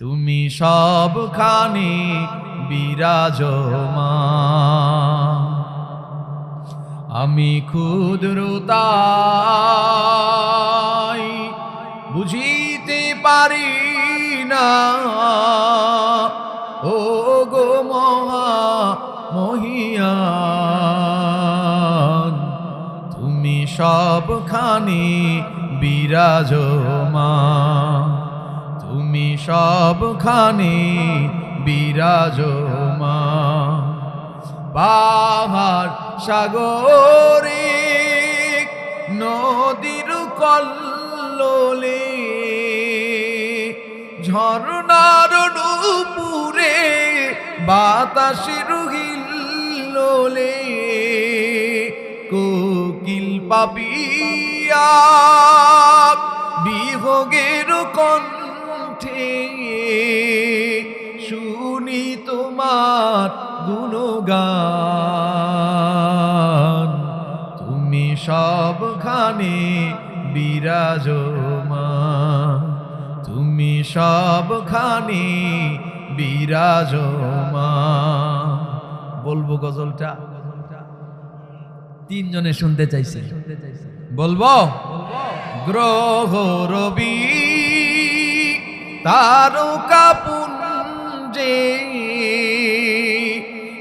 তুমি সবখানে বিরাজমান। আমি ক্ষুদ্রতাই বুঝিতে পারি না। ও গো মহা মহিয়ান, তুমি সবখানে বিরাজমান। তুমি সবখানে বিরাজমান। পাহাড় সাগরে নদীর কল্লোলে ঝর্ণার নুপুরে বাতাসের হিল্লোলে কোকিল পাপিয়া বিরাজমান। তুমি সবখানে বিরাজমান। বলব গজলটা? তিনজনে শুনতে চাইছে। বলব? গ্রহ রবি তারকা পুঞ্জে,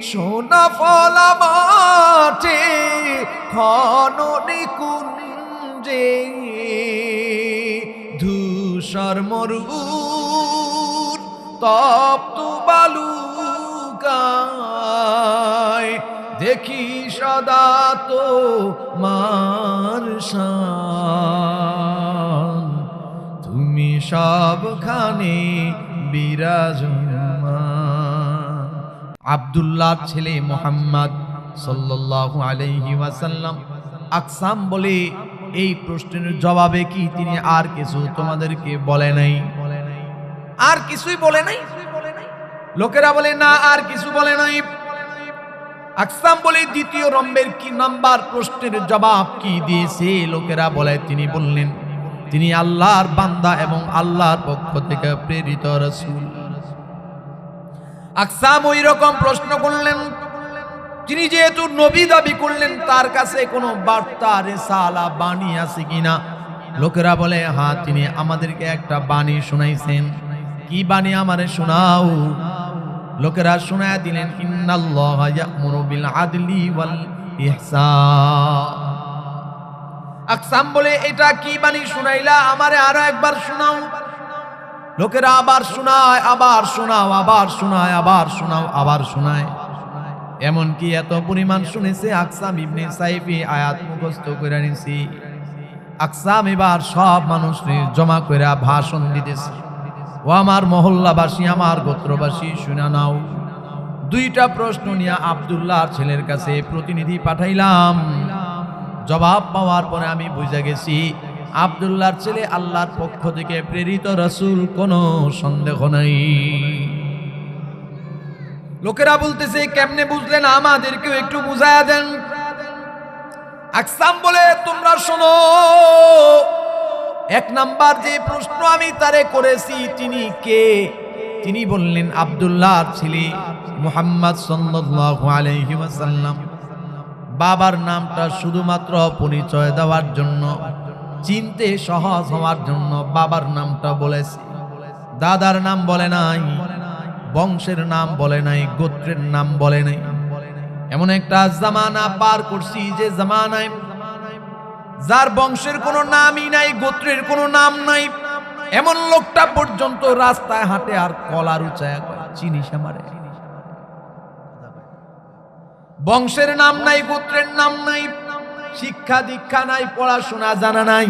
সোনা ফলা মাঠে, খননে কুঞ্জে ধূসর মরুর তপ্ত বালুকায় দেখি সদা তো মার তুমি সবখানে বিরাজমান। আব্দুল্লাহ ছেলে মোহাম্মদ সাল্লাল্লাহু আলাইহি ওয়াসাল্লাম আকসাম বলে এই প্রশ্নের জবাবে কি তিনি আর কিছু তোমাদেরকে বলে নাই? আর কিছুই বলে নাই? লোকেরা বলে, না, আর কিছু বলে নাই। আকসাম বলে, দ্বিতীয় রম্বের কি নাম্বার প্রশ্নের জবাব কি দিয়েছে? লোকেরা বলে, তিনি বললেন, তিনি আল্লাহর বান্দা এবং আল্লাহর পক্ষ থেকে প্রেরিত রসুল। আকসাম ওই রকম প্রশ্ন করলেন তিনি যেহেতু নবী দাবি করলেন, তার কাছে কোনো বার্তা, রেসালা, বাণী আছে কিনা? লোকেরা বলে হ্যাঁ তিনি আমাদেরকে একটা বাণী শোনাইছেন। কি বাণী আমারে শোনাও? লোকেরা শোনায় দিলেন, ইন্নাল্লাহ ইয়ামুরু বিল আদলি ওয়াল ইহসান আকসাম বলে, এটা কি বাণী শুনাইলা? আমারে আরও একবার শোনাও। লোকেরা আবার শোনায়, আবার শোনাও, আবার শোনায়, আবার শোনাও, আবার শোনায়। এমন কি এত পরিমাণ শুনেছে আকসাম ইবনে সাইফি আয়াত মুখস্থ করে নিছি আকসাম এবার সব মানুষ জমা করে ভাষণ দিতেছে। ও আমার মহল্লাবাসী, আমার গোত্রবাসী, শুনে নাও। দুইটা প্রশ্ন নিয়ে আবদুল্লাহর ছেলের কাছে প্রতিনিধি পাঠাইলাম। জবাব পাওয়ার পরে আমি বুঝে গেছি, আবদুল্লাহর ছেলে আল্লাহর পক্ষ থেকে প্রেরিত রসুল কোনো সন্দেহ নাই। লোকেরা বলতেছে, কেমনে বুঝলেন? আমাদেরকেও একটু বুঝায়া দেন। আকসাম বলে, তোমরা শোনো, এক নাম্বার যে প্রশ্ন আমি তারে করেছি, তিনি কে? তিনি বললেন, আব্দুল্লাহর ছেলে মুহাম্মদ সাল্লাল্লাহু বাবার নামটা শুধুমাত্র পরিচয় দেওয়ার জন্য, চিনতে সহজ হওয়ার জন্য বাবার নামটা বলেছে। দাদার নাম বলে নাই বংশের নাম বলে নাই, গোত্রের নাম বলে নাই। এমন একটা জামানা পার করছি যে জামানায় যার বংশের কোনো নামই নাই, গোত্রের কোনো নাম নাই। এমন লোকটা পর্যন্ত রাস্তায় হাঁটে আর কলার উঁচায় চিনিস আমারে। বংশের নাম নাই, গোত্রের নাম নাই। শিক্ষা দীক্ষা নাই, পড়াশোনা জানা নাই।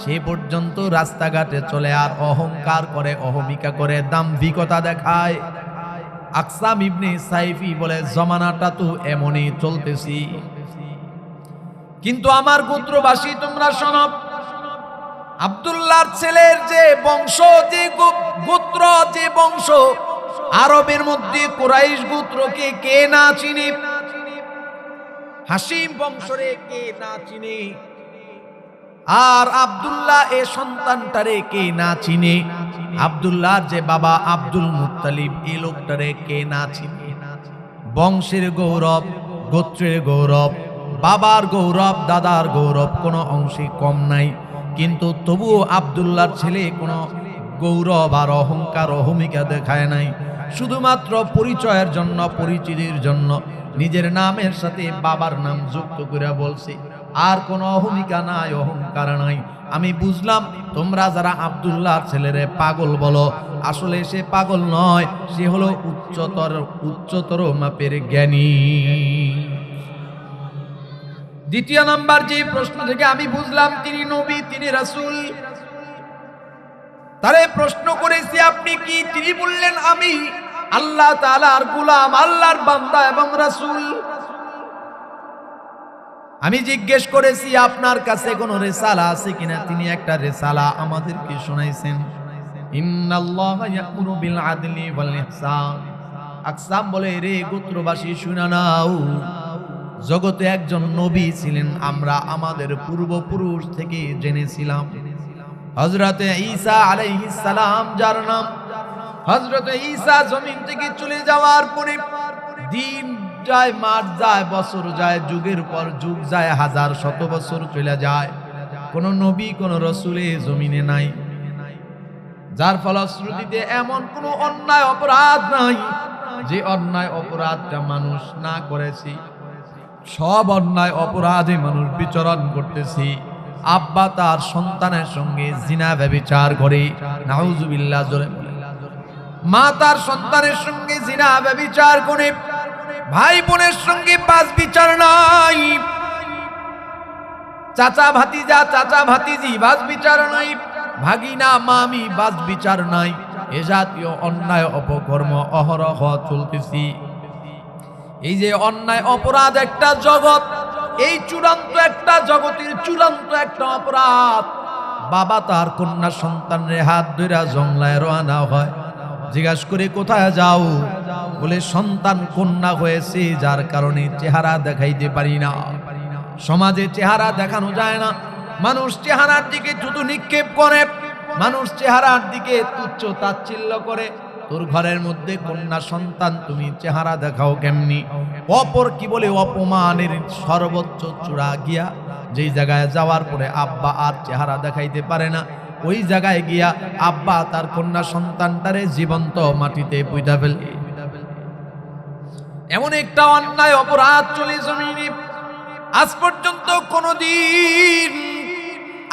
সে পর্যন্ত রাস্তাঘাটে চলে আর অহংকার করে, অহমিকা করে, দাম্ভিকতা দেখায়। আকসাম ইবনে সাইফি বলে, জমানাটা তো এমনই চলতেছি। কিন্তু আমার গোত্রবাসী, তোমরা শোনো, আব্দুল্লাহর ছেলের যে বংশ, যে গোত্র, যে বংশ, আরবের মধ্যে কোরাইশ গোত্রকে কে না চিনে? হাসিম বংশরে কে না চিনে? আর আব্দুল্লাহ এ সন্তানটারে কে না চিনে? আব্দুল্লাহর যে বাবা আব্দুল মুত্তালিব, এ লোকটারে কে না চিনি? বংশের গৌরব, গোত্রের গৌরব, বাবার গৌরব, দাদার গৌরব কোনো অংশে কম নাই। কিন্তু তবুও আব্দুল্লাহর ছেলে কোনো গৌরব আর অহংকার অহমিকা দেখায় নাই। শুধুমাত্র পরিচয়ের জন্য, পরিচিতির জন্য। নিজের নামের সাথে বাবার নাম যুক্ত করে বলছে। আর কোনো অহমিকা নাই, অহংকার নাই। আমি বুঝলাম, তোমরা যারা আব্দুল্লাহর ছেলেরে পাগল বলো, আসলে সে পাগল নয়, সে হলো উচ্চতর উচ্চতর মাপের জ্ঞানী। দ্বিতীয় নাম্বার যে প্রশ্ন থেকে আমি বুঝলাম, তিনি নবী, তিনি রাসূল। তারে প্রশ্ন করেছি, আপনি কি তিনি বললেন আমি? আল্লাহ তাআলার গোলাম, আল্লাহর বান্দা এবং রাসূল। আমি জিজ্ঞেস করেছি, আপনার কাছে কোনো রেসালা আছে কিনা? তিনি একটা রেসালা আমাদেরকে শোনাইছেন। আকসাম বলে, রে গোত্রবাসী, শুনা জগতে একজন নবী ছিলেন, আমরা আমাদের পূর্বপুরুষ থেকে জেনেছিলাম। হজরতে ঈসা আলাইহিস সালাম, যার নাম হজরতে ঈসা জমিন থেকে চলে যাওয়ার পরে দিন যায়, মাস যায়, বছর যায়, যুগের পর যুগ যায়, হাজার শত বছর চলে যায়। কোন নবী, কোন রসুলে জমিনে নাই। যার ফলশ্রুতিতে এমন কোন অন্যায় অপরাধ নাই যে অন্যায় অপরাধটা মানুষ না করেছি। সব অন্যায় অপরাধে মানুষ বিচরণ করতেছি। আব্বা তার সন্তানের সঙ্গে জিনা ব্যবিচার করে। নাউজুবিল্লাহ, জোরে বলে মা তার সন্তানের সঙ্গে জিনা, ব্যবিচার করে, ভাই বোনের সঙ্গে পাঁচ বিচার নাই। চাচা ভাতিজা, চাচা ভাতিজি বাস বিচার নাই। ভাগিনা, মামি বাস বিচার নাই। এ জাতীয় অন্যায় অপকর্ম অহরহ চলতেছি। এই যে অন্যায় অপরাধ একটা জগৎ, এই চূড়ান্ত একটা জগতের চূড়ান্ত একটা অপরাধ। বাবা তার কন্যা সন্তানের হাত ধরে জংলায় রওনা হয়। জিজ্ঞাসা করে, কোথায় যাও? বলে, সন্তান কন্যা হয়েছে, যার কারণে চেহারা দেখাইতে পারি না। সমাজে চেহারা দেখানো যায় না। মানুষ চেহারার দিকে দ্রুত নিক্ষেপ করে। মানুষ চেহারার দিকে তুচ্ছ তাচ্ছিল্য করে। তোর ঘরের মধ্যে কন্যা সন্তান, তুমি চেহারা দেখাও কেমনি? অপর কি বলে, অপমানের সর্বোচ্চ চূড়া গিয়া, যেই জায়গায় যাওয়ার পরে আব্বা আর চেহারা দেখাইতে পারে না ওই জায়গায় গিয়া আব্বা তার কন্যা সন্তানটারে জীবন্ত মাটিতে পুইতা ফেলে এমন একটা অন্যায় অপরাধ চলে জমিনে। আজ পর্যন্ত কোনদিন,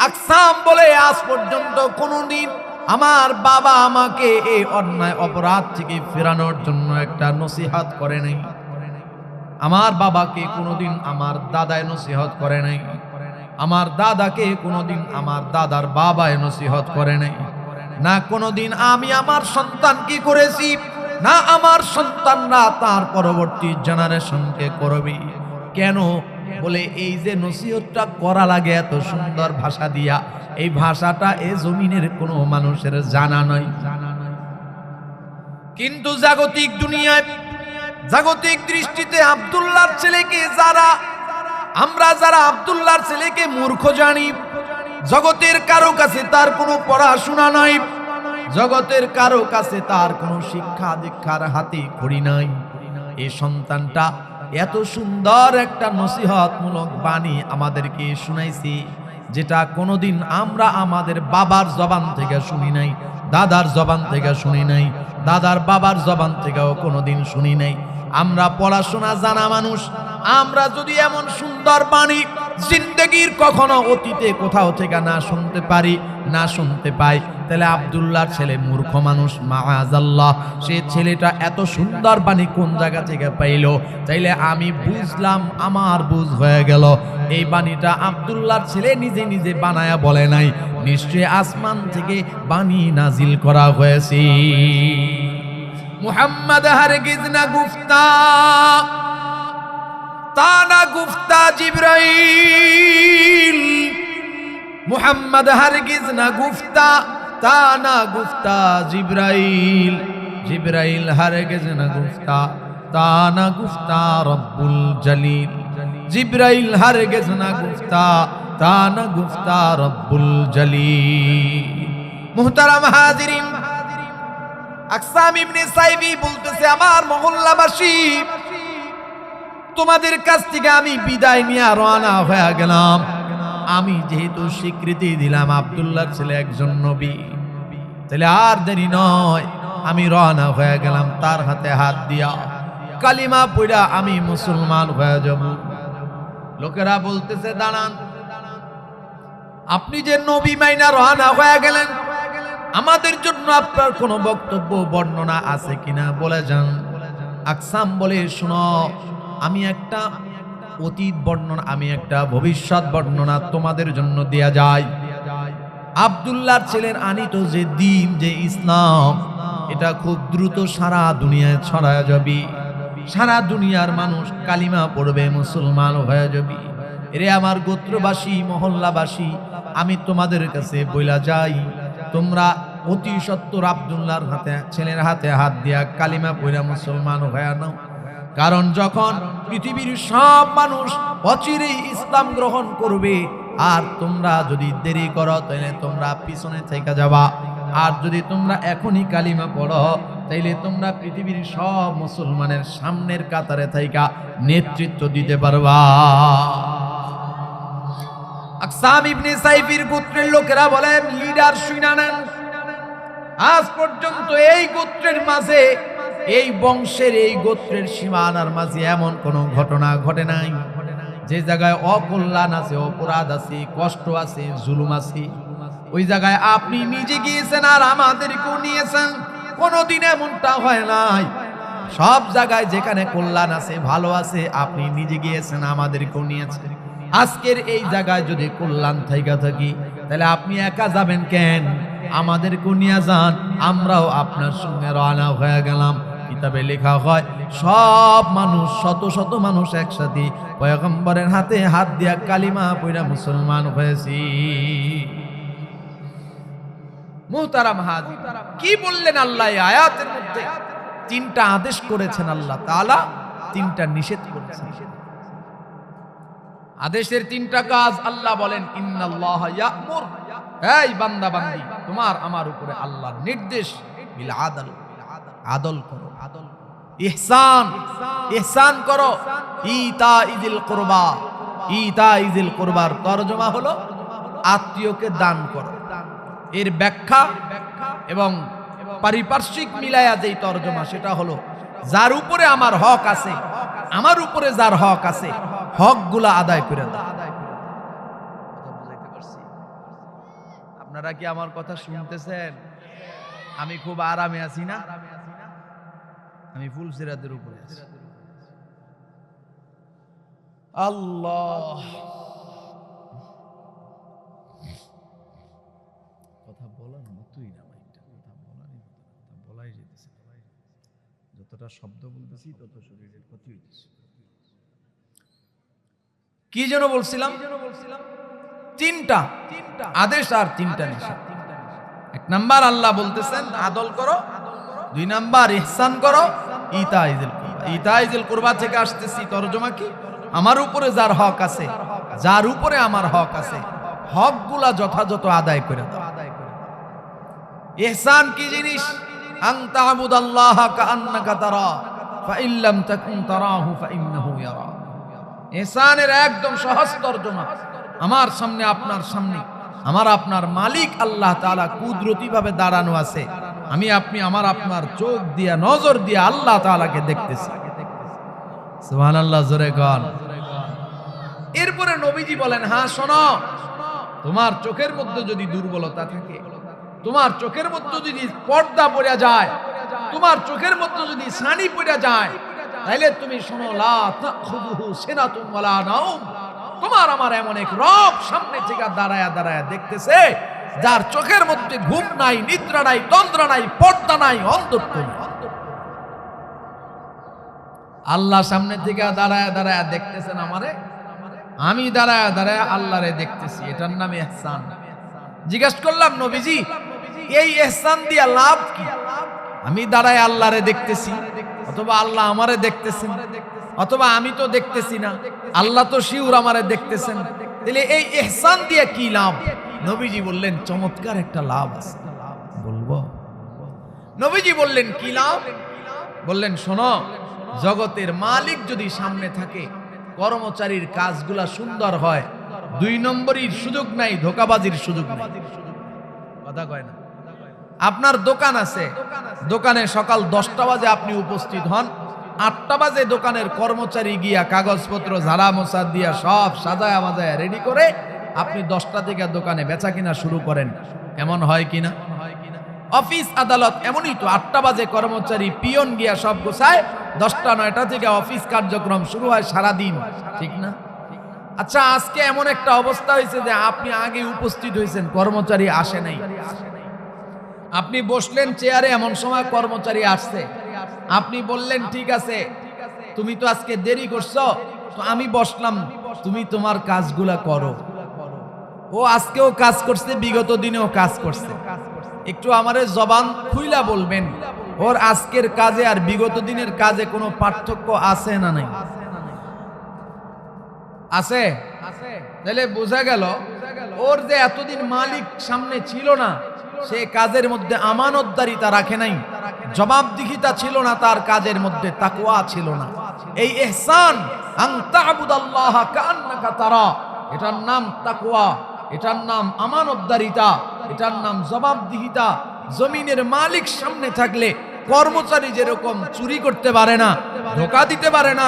আকসাম বলে আজ পর্যন্ত কোনদিন আমার বাবা আমাকে এই অন্যায় অপরাধ থেকে ফেরানোর জন্য একটা নসিহাত করে নাই। আমার বাবাকে কোনোদিন আমার দাদায় নসিহত করে নাই। আমার দাদাকে কোনোদিন আমার দাদার বাবায় নসিহত করে নাই। না কোনোদিন আমি আমার সন্তান কি করেছি, না আমার সন্তানরা তার পরবর্তী জেনারেশনকে করবে। কেন? বলে এই যে নসিহতটা করা লাগে এত সুন্দর ভাষা দিয়া, এই ভাষাটা এ জমিনের কোনো মানুষের জানা নয় কিন্তু জাগতিক দুনিয়ায়, জাগতিক দৃষ্টিতে আব্দুল্লাহর ছেলেকে যারা আমরা যারা আব্দুল্লাহর ছেলেকে মূর্খ জানি, জগতের কারও কাছে তার কোনো পড়াশোনা নাই, জগতের কারও কাছে তার কোনো শিক্ষা দীক্ষার হাতে খড়ি নাই। এ সন্তানটা এত সুন্দর একটা নসিহতমূলক বাণী আমাদেরকে শুনাইছি, যেটা কোনোদিন আমরা আমাদের বাবার জবান থেকে শুনি নাই, দাদার জবান থেকে শুনি নাই, দাদার বাবার জবান থেকেও কোনোদিন শুনি নাই। আমরা পড়াশোনা জানা মানুষ, আমরা যদি এমন সুন্দর বাণী জিন্দগির কখনো অতীতে কোথাও থেকে না শুনতে পারি, না শুনতে পাই, তাহলে আবদুল্লাহর ছেলে মূর্খ মানুষ মাহাজাল্লাহ সে ছেলেটা এত সুন্দর বাণী কোন জায়গা থেকে পাইল? তাইলে আমি বুঝলাম, আমার বুঝ হয়ে গেল। এই বাণীটা আবদুল্লাহর ছেলে নিজে নিজে বানায়া বলে নাই নিশ্চয় আসমান থেকে বাণী নাজিল করা হয়েছে। মুহাম্মদ হারগিজ না গুফতা তা না গুফতা জিব্রাইল। মুহাম্মদ হারগিজ না গুফতা তা না গুফতা জিব্রাইল। জিব্রাইল হারগিজ না গুফতা তা না গুফতা রব্বুল জলিল। জিব্রাইল হারগিজ না গুফতা তা না গুফতা রব্বুল জলিল। মুহতারাম হাজিরিন আকসাম ইবনে সাইবি বলতেছে, আমার মহল্লাবাসী, তোমাদের কাছ থেকে আমি বিদায় নিয়ে রওনা হয়ে গেলাম। আমি যেহেতু স্বীকৃতি দিলাম, আবদুল্লাহ ছেলে একজন নবী। তাহলে আর দেরি নয়, আমি রওনা হয়ে গেলাম, তার হাতে হাত দিয়া। কালিমা পড়া আমি মুসলমান হয়ে যাব। লোকেরা বলতেছে, দাঁড়ান, আপনি যে নবী মাইনা রওনা হয়ে গেলেন আমাদের জন্য আপনার কোনো বক্তব্য, বর্ণনা আছে কিনা বলে যান। আকসাম বলে, শোনো, আমি একটা অতীত বর্ণনা, আমি একটা ভবিষ্যৎ বর্ণনা তোমাদের জন্য দেয়া যায় আব্দুল্লাহর ছেলের আনিত যে দিন, যে ইসলাম, এটা খুব দ্রুত সারা দুনিয়ায় ছড়ায় যাবে। সারা দুনিয়ার মানুষ কালিমা পড়বে, মুসলমান হয়ে যাবে। এরে আমার গোত্রবাসী, মহল্লাবাসী, আমি তোমাদের কাছে বইলা যাই। তোমরা অতি সত্তর আব্দুল্লাহর হাতে, ছেলের হাতে হাত দিয়া কালিমা পইরা মুসলমান হয়ে নাও। কারণ যখন পৃথিবীর সব মানুষ অচিরেই ইসলাম গ্রহণ করবে, আর তোমরা যদি দেরি করো তাহলে তোমরা পিছনে থেকে যাবা। আর যদি তোমরা এখনই কালিমা পড়ো, তাইলে তোমরা পৃথিবীর সব মুসলমানের সামনের কাতারে থাইকা নেতৃত্ব দিতে পারবা। আকসাম ইবনে সাইফির গোত্রের লোকেরা বলেন, লিডার শুইনা নেন। আজ পর্যন্ত এই গোত্রের মাঝে, এই বংশের এই গোত্রের সীমানার মাঝে এমন কোনো ঘটনা ঘটে নাই। যে জায়গায় অকল্যাণ আছে, অপরাধ আছে, কষ্ট আছে, জুলুম আছে, ওই জায়গায় আপনি নিজে গিয়েছেন আর আমাদেরকেও নিয়েছেন, কোনোদিন এমনটা হয় নাই। সব জায়গায় যেখানে কল্যাণ আছে, ভালো আছে, আপনি নিজে গিয়েছেন, আমাদেরকেও নিয়েছেন। আজকের এই জায়গায় যদি কল্যাণ থাইকা থাকি, তাহলে আপনি একা যাবেন কেন? আমাদের নিয়ে যান আমরাও আপনার সঙ্গে রওনা হয়ে গেলাম। কিতাবে লেখা হয়, সব মানুষ, শত শত মানুষ একসাথে পয়গম্বরের হাতে হাত দিয়া কালিমা পইরা মুসলমান হয়েছি। মুহতারাম হাজি, কি বললেন আল্লাহ আয়াতের মধ্যে? তিনটা আদেশ করেছেন আল্লাহ তাআলা, তিনটা নিষেধ করেছেন। আদেশের তিনটা কাজ আল্লাহ বলেন বান্দা বান্দি, তোমার আমার উপরে আল্লাহর নির্দেশ। আদল আদল করো। আদল করো। ইতা আত্মীয়কে দান করো। এর ব্যাখ্যা এবং পারিপার্শ্বিক মিলায়া যেই তরজমা, সেটা হলো যার উপরে আমার হক আছে, আমার উপরে যার হক আছে, হকগুলা আদায় করে দাও। আপনারা কি আমার কথা শুনতেছেন? আমি খুব আরামে আছি না? আমি ফুল সিরাতের উপরে আছি। আল্লাহ। কথা বলার মতোই না মাইকটা কথা বলারই মতো না, কথা বলাই যেতেছে না। যতটা শব্দ বলতেছি তত শরীরের ক্ষতি হইতেছে। কি যেন বলছিলাম? তিনটা। আদেশ আর তিনটা নিষেধ এক নাম্বার আল্লাহ বলতেছেন আদল করো। দুই নাম্বার ইহসান করো। ইতা ইজিল ইতা ইজিল কুরবা থেকে আসতেছি তরজমা কি? আমার উপরে যার হক আছে যার উপরে আমার হক আছে হকগুলা যথাযথ আদায় করে দাও। ইহসান কি জিনিস? আন তা'বুদাল্লাহ কাআন্নাকা তারা ফাইল্লাম তাকুন তারাহু ফাইন্নাহু ইয়ারা। একদম সহজ তরজমা, আমার সামনে আপনার সামনে, আমার আপনার মালিক আল্লাহ তাআলা কুদরতি ভাবে দাঁড়ানো আছে। আমি আপনি, আমার আপনার চোখ দিয়া, নজর দিয়া আল্লাহ তাআলাকে দেখতেছি। সুবহানাল্লাহ, জোরে গান এরপরে নবীজি বলেন হ্যাঁ শোনো, তোমার চোখের মধ্যে যদি দুর্বলতা থাকে তোমার চোখের মধ্যে যদি পর্দা পড়া যায়, তোমার চোখের মধ্যে যদি সানি পড়া যায় তাহলে তুমি শোনো, লা তাখুযুহু সিনাতুম ওয়ালা নাউম তোমার আমার এমন এক রব সামনে থেকে দাঁড়ায়া দাঁড়ায়া দেখতেছে, যার চোখের মধ্যে ঘুম নাই, নিদ্রা নাই, তন্দ্রা নাই, পর্দা নাই নাই। আল্লাহ সামনে থেকে দাঁড়ায় দাঁড়ায় দেখতেছেন আমারে। আমি দাঁড়ায় দাঁড়ায় আল্লাহরে দেখতেছি। এটার নাম এহসান। জিজ্ঞেস করলাম, নবীজি এই এহসান দিয়া লাভ কি? আমি দাঁড়ায় আল্লাহরে দেখতেছি, অথবা আল্লাহ আমারে দেখতেছেন, অথবা আমি তো দেখতেছি না, আল্লাহ তো শিউর আমারে দেখতেছেন। তাহলে এই এহসান দিয়ে কি লাভ? নবীজি বললেন, চমৎকার একটা লাভ আছে। বলব? নবীজি বললেন, কি লাভ? বললেন, শোনো, জগতের মালিক যদি সামনে থাকে, কর্মচারীর কাজগুলা সুন্দর হয়, দুই নম্বরই সুযোগ নাই, ধোকাবাজির সুযোগ নাই। কথা কয় না? আপনার দোকান আছে। দোকানে সকাল দশটা বাজে আপনি উপস্থিত হন। আটটা বাজে দোকানের কর্মচারী গিয়া কাগজপত্র, ঝাড়া মোছা দিয়া সব সাজায় মাজায়া রেডি করে আপনি দশটা থেকে দোকানে বেচা কিনা শুরু করেন। এমন হয় কিনা অফিস, আদালত, এমনই তো আটটা বাজে কর্মচারী, পিয়ন গিয়া সব গোছায়, দশটা, নয়টা থেকে অফিস কার্যক্রম শুরু হয় সারা দিন ঠিক না? আচ্ছা আজকে এমন একটা অবস্থা হয়েছে যে আপনি আগে উপস্থিত হয়েছেন, কর্মচারী আসে নাই। আপনি বসলেন চেয়ারে, এমন সময় কর্মচারী আসছে। আপনি বললেন, ঠিক আছে, তুমি তো আজকে দেরি করছ, তো আমি বসলাম, তুমি তোমার কাজগুলা করো। ও আজকেও কাজ করছে, বিগত দিনেও কাজ করছে। একটু আমারে জবান খুইলা বলবেন, ওর আজকের কাজে আর বিগত দিনের কাজে কোনো পার্থক্য আছে না নাই? আছে? তাহলে বোঝা গেল ওর যে এতদিন মালিক সামনে ছিল না, সে কাজের মধ্যে আমানতদারিতা রাখে নাই। জবাবদিহিতা ছিল না, তার কাজের মধ্যে তাকুয়া ছিল না। এই এহসান তারা। এটার নাম তাকুয়া এটার নাম আমানতদারিতা, এটার নাম জবাবদিহিতা। জমিনের মালিক সামনে থাকলে কর্মচারী যেরকম চুরি করতে পারে না, ধোকা দিতে পারে না,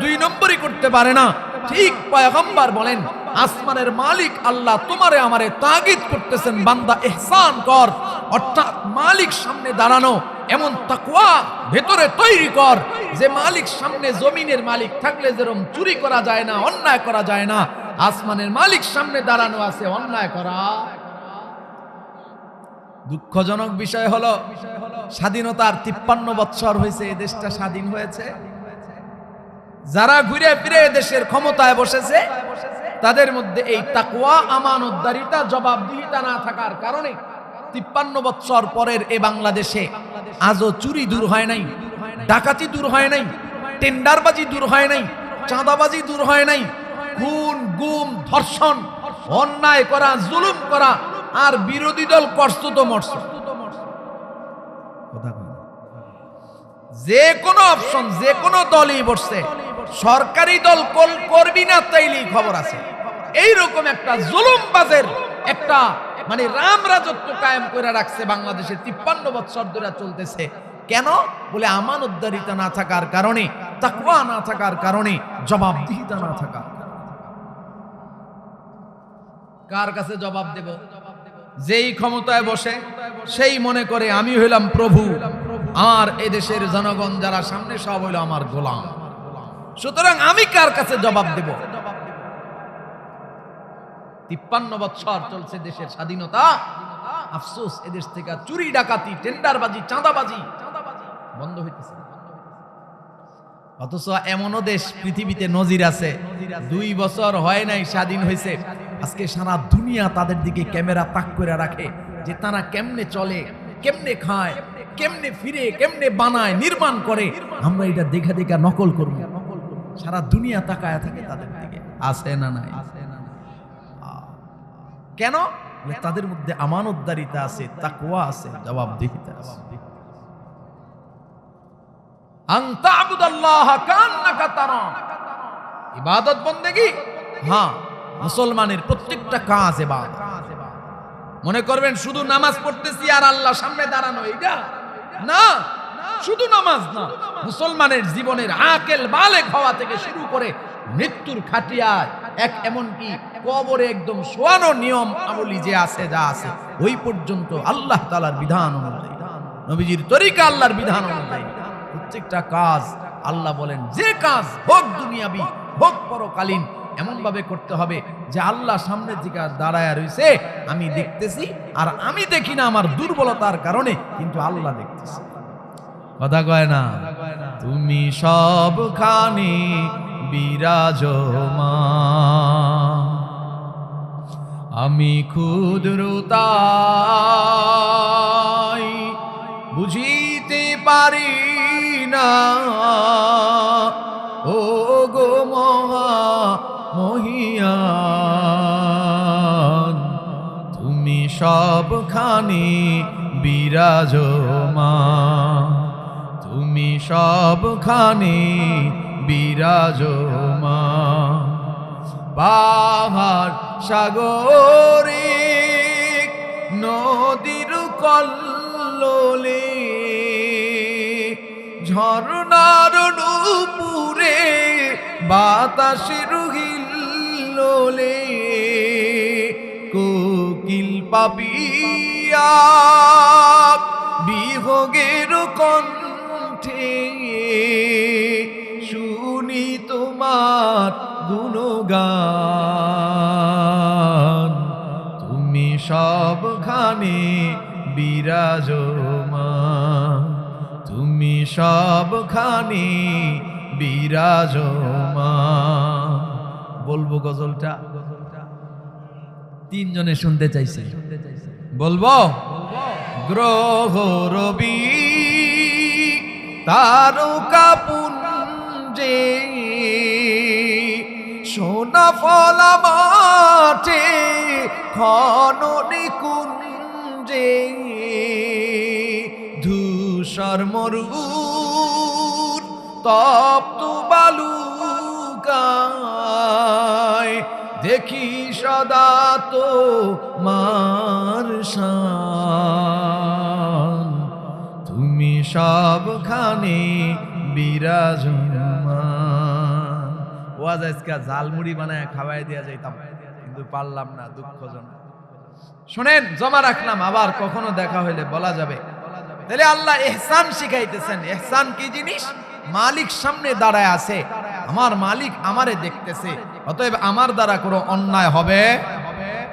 দুই নম্বরই করতে পারে না, ঠিক পয়গম্বর বলেন আসমানের মালিক আল্লাহ তোমারে আমারে তাগিদ করতেছেন, বান্দা এহসান কর। অর্থাৎ মালিক সামনে দাঁড়ানো, এমন তাকওয়া ভেতরে তৈরি কর যে মালিক সামনে জমিনের মালিক থাকলে যেরকম চুরি করা যায় না, অন্যায় করা যায় না। আসমানের মালিক সামনে দাঁড়ানো আছে, অন্যায় করা। দুঃখজনক বিষয় হলো, স্বাধীনতার তিপ্পান্ন বৎসর হয়েছে, এই দেশটা স্বাধীন হয়েছে। যারা ঘুরে ফিরে দেশের ক্ষমতায় বসেছে তাদের মধ্যে এই তাকুয়া আমানতদারিতা, জবাবদিহিতা না থাকার কারণে তিপ্পান্ন বৎসর পরের এ বাংলাদেশে আজও চুরি দূর হয় নাই, ডাকাতি দূর হয় নাই, টেন্ডারবাজি দূর হয় নাই, চাঁদাবাজি দূর হয় নাই, খুন, গুম, ধর্ষণ, অন্যায় করা, জুলুম করা, আর বিরোধী দল করছ তো মরছ কথা কয় না। যে কোনো অপশন যে কোনো দলই বসছে সরকারি দল কল করবি না তাইলেই খবর আছে। এইরকম একটা জুলুমবাজের একটা মানে রাম রাজত্ব কায়েম করে রাখছে বাংলাদেশে, তিপ্পান্ন বছর ধরে চলতেছে। কেন? বলে আমান আমানতদারিতা না থাকার কারণে, তাকওয়া না থাকার কারণে, জবাবদিহিতা না কারণে। কার কাছে জবাব দেব? যেই ক্ষমতায় বসে, সেই মনে করে আমি হইলাম প্রভু। আর এদেশের জনগণ যারা সামনে সব হইল আমার গোলাম। সুতরাং আমি কার কাছে জবাব দেব? তিপ্পান্ন বছর চলছে দেশের স্বাধীনতা। আফসোস, এদেশ থেকে চুরি, ডাকাতি, টেন্ডারবাজি, চাঁদাবাজি বন্ধ হইতেছে। অথচ এমনও দেশ পৃথিবীতে নজির আছে। দুই বছর হয় নাই স্বাধীন হয়েছে আজকে সারা দুনিয়া তাদের দিকে ক্যামেরা তাক করে রাখে যে তারা কেমনে চলে, কেমনে খায়, কেমনে ফিরে, কেমনে বানায়, নির্মাণ করে। আমরা এটা দেখে দেখে নকল করব। সারা দুনিয়া তাকায় থাকে তাদের দিকে। আছে না নাই? কেন? তাদের মধ্যে আমানতদারিতা আছে তাকওয়া আছে জবাবদিহিতা আছে। ইবাদত বন্দেগী? হ্যাঁ মুসলমানের প্রত্যেকটা কাজ মনে করবেন শুধু নামাজ পড়তেছি আর আল্লাহ সামনে দাঁড়ানো এটা না। শুধু নামাজ না, মুসলমানের জীবনের আকেল বালেক হওয়া থেকে শুরু করে মৃত্যুর খাটিয়ায় এক এমনকি কবরে একদম শোয়ানো নিয়ম আমলি যে আছে, যা আছে, ওই পর্যন্ত আল্লাহ তালার বিধান অনুযায়ী, নবীজির তরিকা আল্লাহর বিধান অনুযায়ী প্রত্যেকটা কাজ আল্লাহ বলেন, যে কাজ হোক দুনিয়াবি, হোক পরকালীন এমন ভাবে করতে হবে যে আল্লাহ সামনের দিকে দাঁড়ায় রয়েছে আমি দেখতেছি আর আমি দেখি না আমার দুর্বলতার কারণে, কিন্তু আল্লাহ দেখতেছি। কথা কয় না। তুমি সবখানে বিরাজমান। আমি ক্ষুদ্রতাই বুঝিতে পারি না। ও গো মহা মহিয়ান, তুমি সবখানে বিরাজমান। তুমি সবখানে বিরাজমান। পাহাড় সাগরে নদীর কল্লোলে ঝর্ণার নুপুরে বাতাসের হিল্লোলে কোকিল পাপিয়া বিহগের কণ্ঠে শুনি তোমার গুণগান। তুমি সবখানে বিরাজমান। তুমি সবখানে বিরাজমান। বলব গজলটা? তিনজনে শুনতে চাইছে। বলব? গ্রহ রবি তারকা পুঞ্জে, সোনা ফলা মাঠে খননে কুঞ্জে ধূসর মরুর তপ্ত বালুকায়, দেখি সদা তো মার তুমি সবখানে বিরাজমান। ওয়াজ আজকে ঝালমুড়ি বানায় খাওয়াই দেওয়া যাইতাম, কিন্তু পারলাম না, দুঃখজনক। শোনেন, জমা রাখলাম, আবার কখনো দেখা হইলে বলা যাবে। তাহলে আল্লাহ এহসান শিখাইতেছেন। এহসান কি জিনিস? মালিক সামনে দাঁড়ায় আছে। আমার মালিক আমারে দেখতেছে। অতএব আমার দ্বারা কোনো অন্যায় হবে?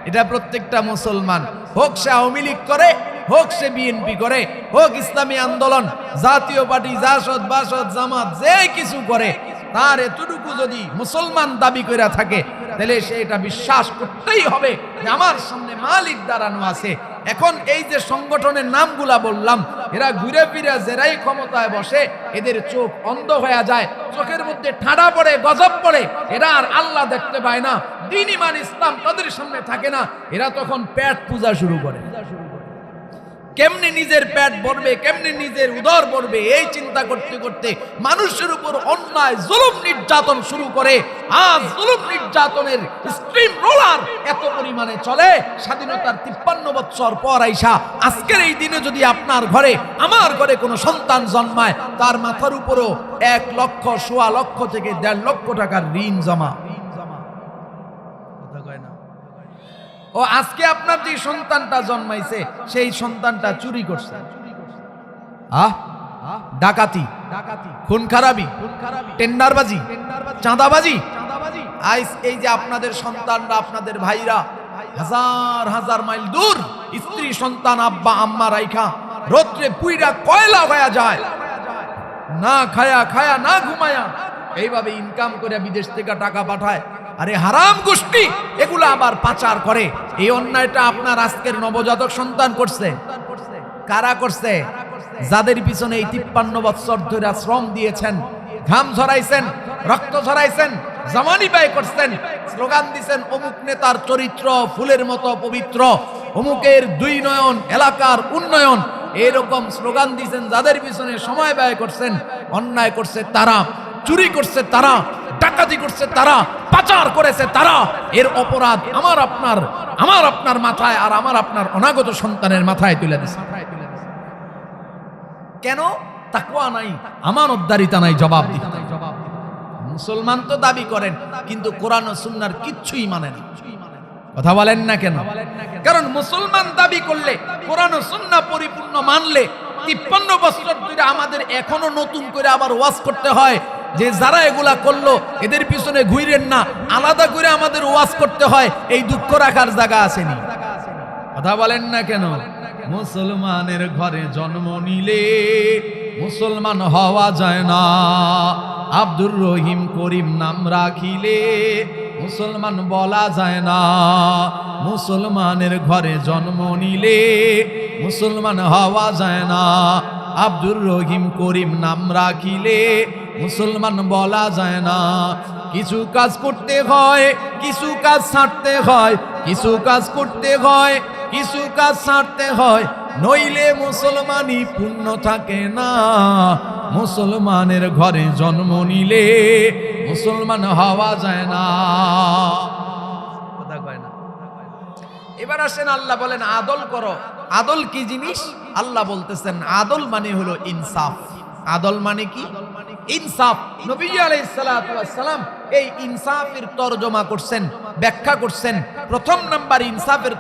এটা প্রত্যেকটা মুসলমান। হোক সে আওয়ামী লীগ করে হোক সে বিএনপি করে, হোক ইসলামী আন্দোলন, জাতীয় পার্টি, জাসদ, বাসদ, জামাত, যে কিছু করে, তার এতটুকু যদি মুসলমান দাবি করে থাকে, তাহলে সে এটা বিশ্বাস করতেই হবে আমার সামনে মালিক দাঁড়ানো আছে। এখন এই যে সংগঠনের নামগুলা বললাম, এরা ঘুরে ফিরে জেরাই ক্ষমতায় বসে, এদের চোখ অন্ধ হয়ে যায়, চোখের মধ্যে ঠাডা পড়ে, গজব পড়ে, এরা আর আল্লাহ দেখতে পায় না, দিন ইমান ইসলাম তাদের সামনে থাকে না, এরা তখন পেট পূজা শুরু করে। কেমনে নিজের পেট ভরবে, কেমনে নিজের উদর ভরবে, এই চিন্তা করতে করতে মানুষের উপর অন্যায়, জুলুম নির্যাতন শুরু করে। আজ জুলুম নির্যাতনের স্ট্রিম রোলার এত পরিমাণে চলে, স্বাধীনতার তিপ্পান্ন বছর পর আইসা, আজকের এই দিনে যদি আপনার ঘরে, আমার ঘরে কোনো সন্তান জন্মায়, তার মাথার উপরও এক লক্ষ, সোয়া লক্ষ থেকে দেড় লক্ষ টাকার ঋণ জমা কথা কয় না ও আজকে আপনার যে সন্তানটা জন্মাইছে, সেই সন্তানটা চুরি করছে। আহ? ডাকাতি, খুন খারাপি, টেন্ডারবাজি, চাঁদাবাজি। আইস, এই যে আপনাদের সন্তানরা, আপনাদের ভাইরা, হাজার হাজার মাইল দূর, স্ত্রী, সন্তান, আব্বা, আম্মা, রাইখা, রোদ্রে পুইরা কয়লা হয়ে যায়। না খায়া খায়া, না ঘুমায়া। এইভাবে ইনকাম করে বিদেশ থেকে টাকা পাঠায়। আরে হারাম গোষ্ঠী, এগুলো আবার পাচার করে। এই অন্যায়টা আপনার আজকের নবজাতক সন্তান করছে। কারা করছে? যাদের পিছনে এই তিপ্পান্ন বৎসর ধরে শ্রম দিয়েছেন, ঘাম ঝরাইছেন, রক্ত ঝরাইছেন, জামানি ব্যয় করছেন, স্লোগান দিছেন, অমুক নেতার চরিত্র ফুলের মতো পবিত্র, অমুকের দুই নয়ন, এলাকার উন্নয়ন, এরকম স্লোগান দিছেন, যাদের পিছনে সময় ব্যয় করছেন, অন্যায় করছে তারা, চুরি করছে তারা ডাকাতি করছে তারা, পাচার করেছে তারা। এর অপরাধ আমার আপনার আমার আপনার মাথায় আর আমার আপনার অনাগত সন্তানের মাথায় তুলে দিছে। কেন? তাকুয়া নাই, আমানতদারিতা নাই, জবাব দিতে। মুসলমান তো দাবি করেন, কিন্তু কোরআন ও সুন্নার কিচ্ছুই মানে না। কথা বলেন না কেন? কারণ মুসলমান দাবি করলে, কোরআন ও সুন্না পরিপূর্ণ মানলে, তিপ্পান্ন বছর ধরে আমাদের এখনও নতুন করে আবার ওয়াজ করতে হয় যে যারা এগুলা করল, এদের পিছনে ঘুরেন না। আলাদা করে আমাদের ওয়াজ করতে হয়, এই দুঃখ রাখার জায়গা আসেনি। কথা বলেন না কেন? মুসলমানের ঘরে জন্ম নিলে মুসলমান হওয়া যায় না। আব্দুর রহিম করিম নাম রাখিলে মুসলমান বলা যায় না। মুসলমানের ঘরে জন্ম নিলে মুসলমান হওয়া যায় না। আব্দুর রহিম করিম নাম রাখিলে মুসলমান বলা যায় না। কিছু কাজ করতে হয়, কিছু কাজ ছাড়তে হয়, কিছু কাজ করতে হয়, কিছু কাজ ছাড়তে হয়, নইলে মুসলমানই পূর্ণ থাকে না। মুসলমানের ঘরে জন্ম নিলে মুসলমান হওয়া যায় না। কথা কয় না। এবার আসেন আল্লাহ বলেন, আদল করো। আদল কি জিনিস? আল্লাহ বলতেছেন, আদল মানে হলো ইনসাফ। আদল মানে কি? ইনসাফ। নবীজি আলাইহিস সালাতু ওয়াস সালাম এই ইনসাফের করছেন, ব্যাখ্যা করছেন। প্রথম নাম্বার ইনসাফের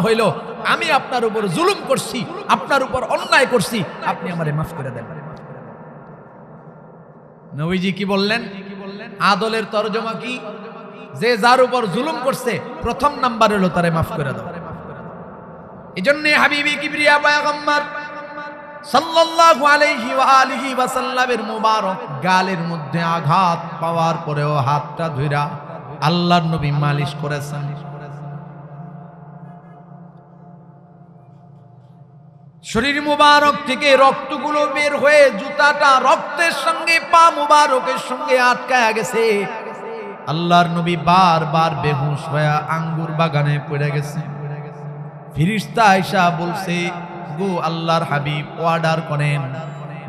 হইল, আমি আপনার উপর জুলুম করছি, আপনার উপর অন্যায় করছি, আপনি আমারে মাফ করে দেন। নবীজি কি বললেন? আদলের তরজমা কি? যে যার উপর জুলুম করছে, প্রথম নাম্বার হলো তারে মাফ করে দাও। এই জন্য হাবিবি কিবরিয়া গালের মধ্যে আঘাত পাওয়ার পরেও হাতটা ধইরা আল্লাহর নবী মালিশ করেছেন। শরীর মুবারক থেকে রক্তগুলো বের হয়ে জুতাটা রক্তের সঙ্গে, পা মুবারকের সঙ্গে আটকায়া গেছে। আল্লাহর নবী বারবার বেহুশ হয়ে আঙ্গুর বাগানে পড়ে গেছে। ফিরিস্তা আয়সা বলছে গো আল্লাহর হাবিব অর্ডার করেন।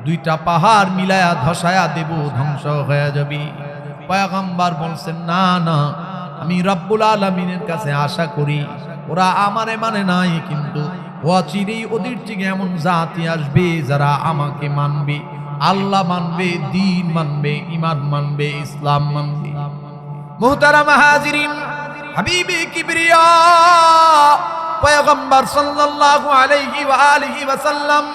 দুইটা পাহাড় মিলায়া ধসায়া দেব, ধ্বংস হয়ে যাবি। পয়গম্বর বলছেন, না না, আমি রব্বুল আলমিনের কাছে আশা করি। ওরা আমারে মানে নাই, কিন্তু অচিরেই ওদের থেকে এমন জাতি আসবে যারা আমাকে মানবে। আল্লাহ মানবে, দিন মানবে ইমান মানবে, ইসলাম মানবে। মুহতারাম হাজিরিন, হাবিবি কিবরিয়া পয়গম্বর সাল্লাল্লাহু আলাইহি ওয়া আলিহি ওয়া সাল্লাম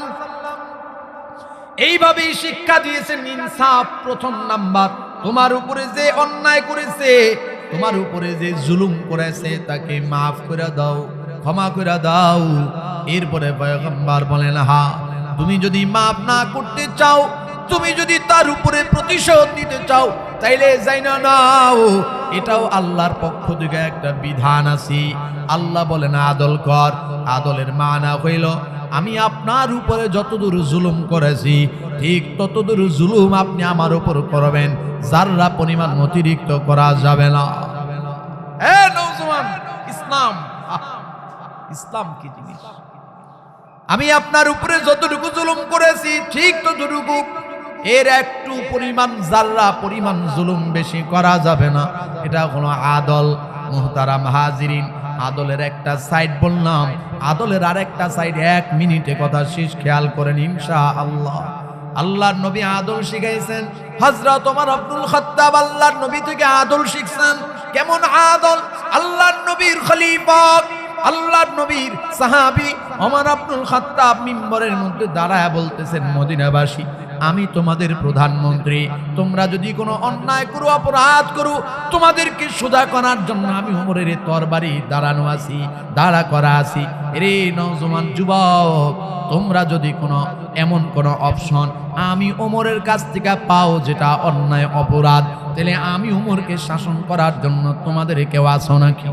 এইভাবেই শিক্ষা দিয়েছেন, ইনসাফ প্রথম নাম্বার। তোমার উপরে যে অন্যায় করেছে, তোমার উপরে যে জুলুম করেছে, তাকে মাফ করে দাও, ক্ষমা করে দাও। এরপরে পয়গম্বর বলেন, হা, তুমি যদি মাফ না করতে চাও তুমি যদি তার উপরে প্রতিশোধ নিতে চাও, তাইলে যাই না নাও। এটাও আল্লাহর পক্ষ থেকে একটা বিধান আছে। আল্লাহ বলেন, আদল কর। আদলের মানা হইল, আমি আপনার উপরে যতদূর জুলুম করেছি, ঠিক ততদূর জুলুম আপনি আমার উপর করবেন। যাররা পরিমাণ অতিরিক্ত করা যাবে না। ইসলাম। ইসলাম কি জিনিস? আমি আপনার উপরে যতটুকু জুলুম করেছি, ঠিক ততটুকু এর একটু পরিমাণ জাল্লা পরিমাণ জুলুম বেশি করা যাবে না। এটা কোনো আদল, মুহতারাম হাজিরিন। আদলের একটা সাইড বললাম, আদলের আরেকটা সাইড এক মিনিটে কথা শেষ খেয়াল করেন ইনশা আল্লাহ আল্লাহর নবী আদল শিখাইছেন, হযরত ওমর আব্দুল খাত্তাব আল্লাহর নবী থেকে আদল শিখছেন। কেমন আদল? আল্লাহর নবীর খলিফা, আল্লাহর নবীর সাহাবি ওমর আব্দুল খাত্তাব মিম্বরের মধ্যে দাঁড়ায় বলতেছেন, মদিনাবাসী। আমি তোমাদের প্রধানমন্ত্রী। তোমরা যদি কোনো অন্যায় করো, অপরাধ করো, তোমাদেরকে সোজা করার জন্য আমি উমরের তরবারি দাঁড়ানো আছি, দাঁড়া করা আছি। রে নজমান যুবক, তোমরা যদি কোনো, এমন কোনো অপশন, আমি ওমরের কাছ থেকে পাও যেটা অন্যায়, অপরাধ, তাহলে আমি ওমরকে শাসন করার জন্য তোমাদের কেউ আসো নাকি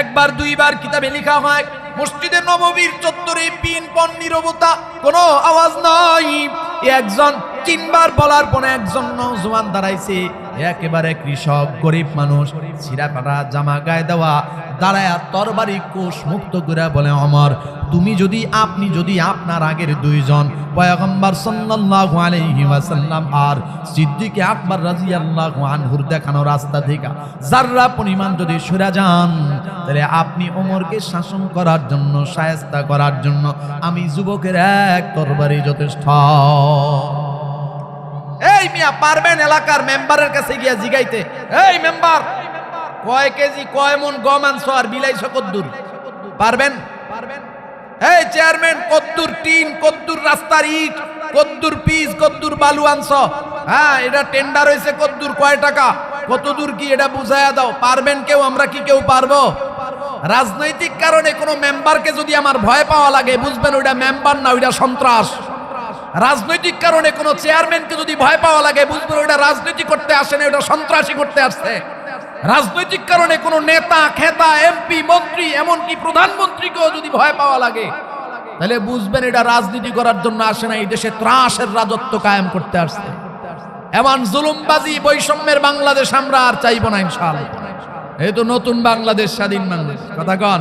একবার, দুইবার কিতাবে লেখা হয় মসজিদে নববীর চত্বরে পিন পন নিরবতা কোনো আওয়াজ নাই। একজন তিনবার বলার পরে একজন নৌজওয়ান দাঁড়াইছে। একেবারে কৃষক, গরিব মানুষ ছিঁড়াপাড়া জামা গায়ে দেওয়া, দাঁড়ায়া তরবারি কোষ মুক্ত করে বলে, অমর, তুমি যদি, আপনি যদি আপনার আগের দুইজন পয়গম্বর সাল্লাল্লাহু আলাইহি ওয়াসাল্লাম আর সিদ্দিক আকবর রাদিয়াল্লাহু আনহুর দেখানো রাস্তা থেকে যাররা পরিমাণ যদি সরে যান, তাহলে আপনি ওমরকে শাসন করার জন্য শায়েস্তা করার জন্য আমি যুবকের এক তরবারি যথেষ্ট। মিয়া পারবেন এলাকার মেম্বারের কাছে গিয়া জিগাইতে? এই মেম্বার, কয় কেজি, কয় মন গম আনছো আর বিলাইছো কদ্দুর? পারবেন? পারবেন এই চেয়ারম্যান, কদ্দুর টিন, কদ্দুর রাস্তার ইট, কদ্দুর পিস, কদ্দুর বালু আনছো। হ্যাঁ এটা টেন্ডার হয়েছে কদ্দুর, কয় টাকা? কত দূর কি এটা বুঝাইয়া দাও? পারবেন কেউ? আমরা কি কেউ পারব? রাজনৈতিক কারণে কোনো মেম্বারকে যদি আমার ভয় পাওয়া লাগে, বুঝবেন ওইটা মেম্বার না, ওইটা সন্ত্রাস। রাজনৈতিক কারণে কোনো চেয়ারম্যানকে যদি ভয় পাওয়া লাগে বুঝবেন ওটা রাজনীতি করতে আসে না, ওটা সন্ত্রাসী করতে আসছে। রাজনৈতিক কারণে কোনো নেতা, খেতা, এমপি, মন্ত্রী, এমনকি প্রধানমন্ত্রীকেও যদি ভয় পাওয়া লাগে, তাহলে বুঝবেন এটা রাজনীতি করার জন্য আসে না, এই দেশে ত্রাসের রাজত্ব কায়েম করতে আসছে। এমন জুলুমবাজি, বৈষম্যের বাংলাদেশ আমরা আর চাইব না, ইনশাআল্লাহ। এই তো নতুন বাংলাদেশ, স্বাধীন বাংলাদেশ। কথা কন।